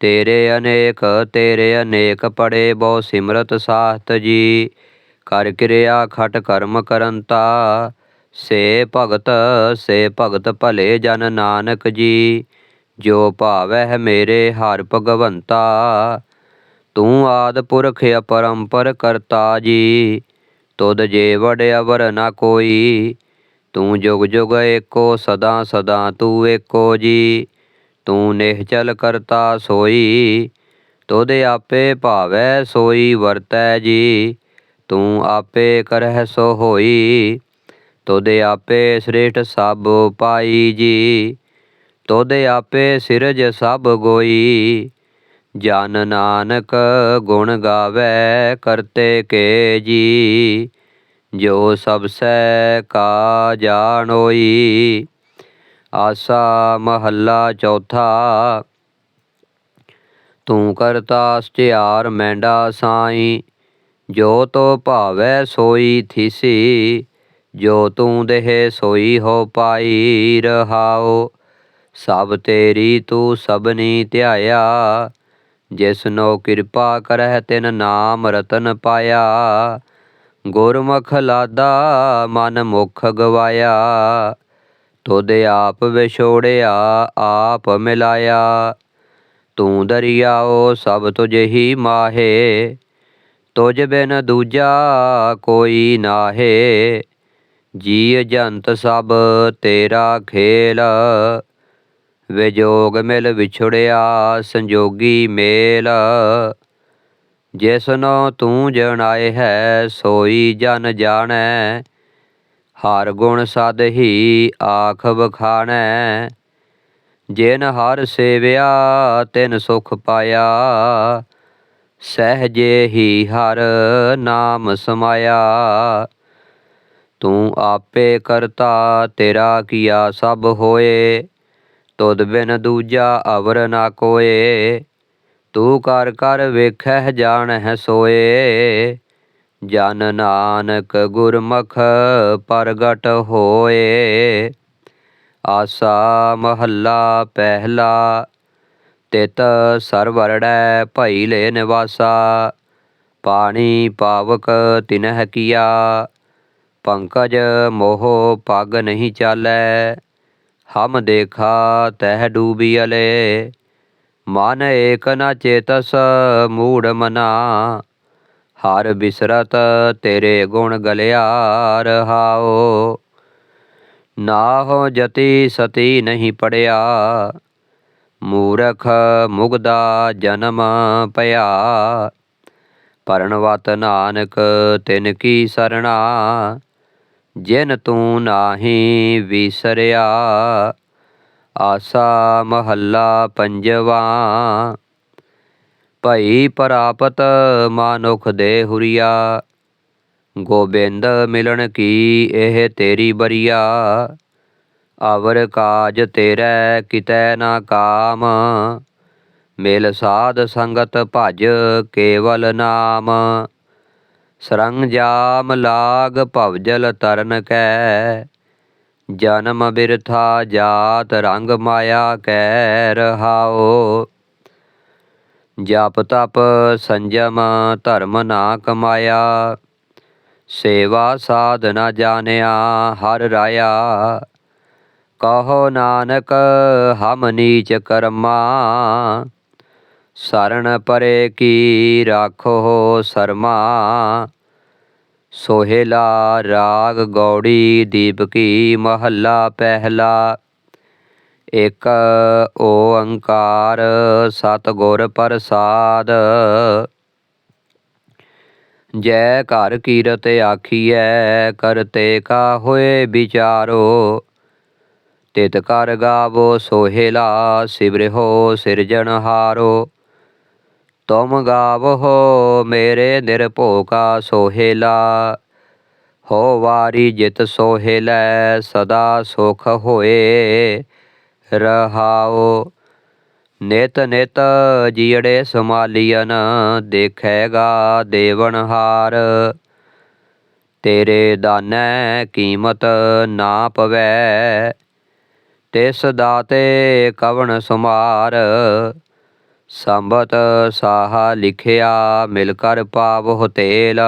ਤੇਰੇ ਅਨੇਕ ਤੇਰੇ ਅਨੇਕ ਪੜੇ ਬਹੁ ਸਿਮਰਤ ਸਾਥ ਜੀ। ਕਰ ਕਿਰਿਆ ਖਟ ਕਰਮ ਕਰੰਤਾ ਸੇ ਭਗਤ ਸੇ ਭਗਤ ਭਲੇ ਜਨ ਨਾਨਕ ਜੀ। ਜੋ ਭਾਵਹਿ ਮੇਰੇ ਹਰ ਭਗਵੰਤਾ, ਤੂੰ ਆਦ ਪੁਰਖ ਅਪਰੰਪਰ ਕਰਤਾ ਜੀ। ਤੁਧ ਜੇਵੜ ਅਵਰ ਨਾ ਕੋਈ, ਤੂੰ ਜੁਗ ਜੁਗ ਏਕੋ, ਸਦਾ ਸਦਾ ਤੂੰ ਏਕੋ ਜੀ। ਤੂੰ ਨਿਹਚਲ ਕਰਤਾ ਸੋਈ ਤੋਦੇ ਆਪੇ ਭਾਵੈ ਸੋਈ ਵਰਤੈ ਜੀ, ਤੂੰ ਆਪੇ ਕਰਹਿ ਸੋ ਹੋਈ, ਤੁਧ ਆਪੇ ਸ੍ਰੇਸ਼ਟ ਸਭ ਪਾਈ ਜੀ ਤੋਦੇ ਆਪੇ ਸਿਰਜ ਸਭ ਗੋਈ, ਜਨ ਨਾਨਕ ਗੁਣ ਗਾਵੇ ਕਰਤੇ ਕੇ ਜੀ, ਜੋ ਸਭ ਸੈ ਕਾ ਜਾਣੋਈ। ਆਸਾ ਮਹੱਲਾ ਚੌਥਾ। ਤੂੰ ਕਰਤਾ ਸਚਿਆਰ ਮੈਂਡਾ ਸਾਈ, ਜੋ ਤੋ ਭਾਵੈ ਸੋਈ ਥੀਸੀ, ਜੋ ਤੂੰ ਦੇਹ ਸੋਈ ਹੋ ਪਾਈ ਰਹਾਓ ਸਭ ਤੇਰੀ ਤੂੰ ਸਭਨੀ ਧਿਆਇਆ, ਜਿਸਨੋ ਕਿਰਪਾ ਕਰਹਿ ਤਿਨ ਨਾਮ ਰਤਨ ਪਾਇਆ। ਗੁਰਮੁਖ ਲਾਦਾ ਮਨ ਮੁਖ ਗਵਾਇਆ ਤੁਧ ਆਪ ਵਿਛੋੜਿਆ, ਆਪ ਮਿਲਾਇਆ। ਤੂੰ ਦਰਿਆਓ ਸਭ ਤੁਝ ਹੀ ਮਾਹੇ। ਤੁਝ ਬਿਨ ਦੂਜਾ ਕੋਈ ਨਾਹੇ। ਜੀ ਜੰਤ ਸਭ ਤੇਰਾ ਖੇਲ। ਵਿਜੋਗ ਮਿਲ ਵਿਛੜਿਆ, ਸੰਜੋਗੀ ਮੇਲ। ਜਿਸਨੋ ਤੂੰ ਜਣਾਏ ਹੈ, ਸੋਈ ਜਨ ਜਾਣੈ। ਹਰ ਗੁਣ ਸਦ ਹੀ ਆਖ ਬਖਾਣੈ ਜਿਨ ਹਰ ਸੇਵਿਆ, ਤਿਨ ਸੁਖ ਪਾਇਆ। ਸਹਜੇ ਹੀ ਹਰ ਨਾਮ ਸਮਾਇਆ। ਤੂੰ ਆਪੇ ਕਰਤਾ, ਤੇਰਾ ਕੀਆ ਸਭ ਹੋਏ। ਤੁਧ ਬਿਨ ਦੂਜਾ ਅਵਰ ਨਾ ਕੋਏ। ਤੂੰ ਕਰ ਕਰ ਵੇਖਹਿ, ਜਾਣਹਿ ਸੋਏ। ਜਨ ਨਾਨਕ ਗੁਰਮੁਖ ਪ੍ਰਗਟ ਹੋਏ। ਆਸਾ ਮਹੱਲਾ ਪਹਿਲਾ, ਤਿਤ ਸਰਵਰੜੈ ਭਈ ਲੈ ਨਿਵਾਸਾ। ਪਾਣੀ ਪਾਵਕ ਤਿਨਹਿ ਕੀਆ, ਪੰਕਜ ਮੋਹ ਪਗ ਨਹੀਂ ਚਾਲੈ। ਹਮ ਦੇਖਾ ਤਹਿ ਡੂਬੀਅਲੇ ਮਨ ਏਕ ਨ ਚੇਤਸ ਮੂੜ ਮਨਾ। ਹਰ ਬਿਸਰਤ ਤੇਰੇ ਗੁਣ ਗਲਿਆ ਰਹਾਓ ਨਾ ਹੋ ਜਤੀ ਸਤੀ ਨਹੀਂ ਪੜਿਆ, ਮੂਰਖ ਮੁਗਦਾ ਜਨਮ ਪਿਆ। ਪਰਣਵਤ ਨਾਨਕ ਤਿਨ ਕੀ ਸਰਣਾ, ਜਿਨ ਤੂੰ ਨਾਹੀ ਵਿਸਰਿਆ। ਆਸਾ ਮਹੱਲਾ ਪੰਜਵਾ ਭਈ ਪ੍ਰਾਪਤ ਮਾਨੁਖ ਦੇ ਹੁਰੀਆ। ਗੋਬਿੰਦ ਮਿਲਣ ਕੀ ਇਹ ਤੇਰੀ ਬਰੀਆ? ਅਵਰ ਕਾਜ ਤੇਰੇ ਕਿਤੈ ਨਾ ਕਾਮ। ਮਿਲ ਸਾਧ ਸੰਗਤ ਭਜ ਕੇਵਲ ਨਾਮ। ਸਰੰਜਾਮ ਲਾਗ ਭਵਜਲ ਤਰਨ ਕੈ। ਜਨਮ ਬਿਰਥਾ ਜਾਤ ਰੰਗ ਮਾਇਆ ਕੈ ਰਹਾਓ ਜਪ ਤਪ ਸੰਜਮ ਧਰਮ ਨਾ ਕਮਾਇਆ, ਸੇਵਾ ਸਾਧਨਾ ਜਾਣਿਆ ਹਰ ਰਾਇਆ। ਕਹੋ ਨਾਨਕ, ਹਮ ਨੀਚ ਕਰਮਾ ਸਰਣ ਪਰੇ ਕੀ ਰਾਖੋ ਸਰਮਾ। ਸੋਹਿਲਾ ਰਾਗ ਗੌੜੀ ਦੀਪਕੀ ਮਹੱਲਾ ਪਹਿਲਾ। ਇਕ ਓੰਕਾਰ ਸਤਿਗੁਰ ਪ੍ਰਸਾਦ। ਜੈ ਘਰ ਕੀਰਤ ਆਖੀਐ ਕਰਤੇ ਕਾ ਹੋਏ ਵਿਚਾਰੋ। ਤਿਤ ਕਰ ਗਾਵੋ ਸੋਹਿਲਾ ਸਿਵਰਿਓ ਸਿਰਜਣਹਾਰੋ ਤੁਮ ਗਾਵੋ ਮੇਰੇ ਨਿਰਭਉ ਕਾ ਸੋਹਿਲਾ। ਹੋ ਵਾਰੀ ਜਿਤ ਸੋਹਿਲੈ, ਸਦਾ ਸੁਖ ਹੋਏ। ਰਹਾਓ ਨਿਤ ਨਿਤ ਜੀੜੇ ਸਮਾਲੀਅਨ ਦੇਖੇਗਾ ਦੇਵਨਹਾਰ ਤੇਰੇ ਦਾਨੈ ਕੀਮਤ ਨਾ ਪਵੈ, ਤਿਸ ਦਾਤੇ ਕਵਣ ਸੁਮਾਰ ਸੰਬਤ ਸਾਹਾ ਲਿਖਿਆ ਮਿਲ ਕਰ ਪਾਵ ਤੇਲ।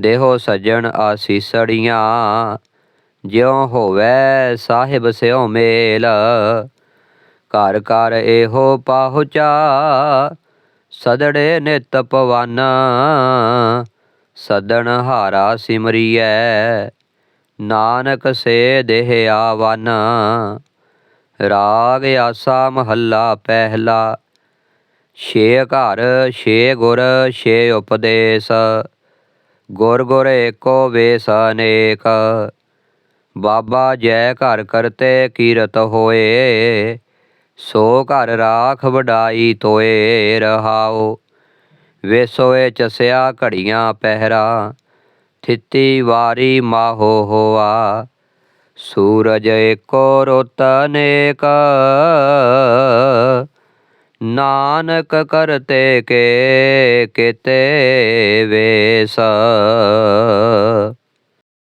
ਦੇਹੋ ਸੱਜਣ ਆਸੀਸੜੀਆਂ ਜਿਉ ਹੋਵੇ ਸਾਹਿਬ ਸਿਉ ਮੇਲ, ਘਰ ਘਰ ਇਹੋ ਪਾਹੁਚਾ, ਸਦੜੇ ਨਿਤ ਪਵਨ, ਸਦਣ ਹਾਰਾ ਸਿਮਰੀਐ, ਨਾਨਕ ਸੇ ਦੇਹ ਆਵਨ। ਰਾਗ ਆਸਾ ਮਹੱਲਾ ਪਹਿਲਾ, ਛੇ ਘਰ, ਛੇ ਗੁਰ, ਛੇ ਉਪਦੇਸ਼, ਗੁਰ ਗੁਰ ਏਕੋ ਵੇਸ ਅਨੇਕ। ਬਾਬਾ ਜੈ ਘਰ ਕਰਤੇ ਕੀਰਤ ਹੋਏ, ਸੋ ਘਰ ਰਾਖ ਵਡਾਈ ਤੋਏ ਰਹਾਓ। ਵੇਸੋਏ ਚਸਿਆ ਘੜੀਆਂ ਪਹਿਰਾ, ਥਿੱਤੀ ਵਾਰੀ ਮਾਹੋ ਹੋਆ। ਸੂਰਜ ਏਕੋ ਰੁੱਤ ਅਨੇਕ ਨਾਨਕ ਕਰਤੇ ਕੇ ਕਿਤੇ ਵੇਸ।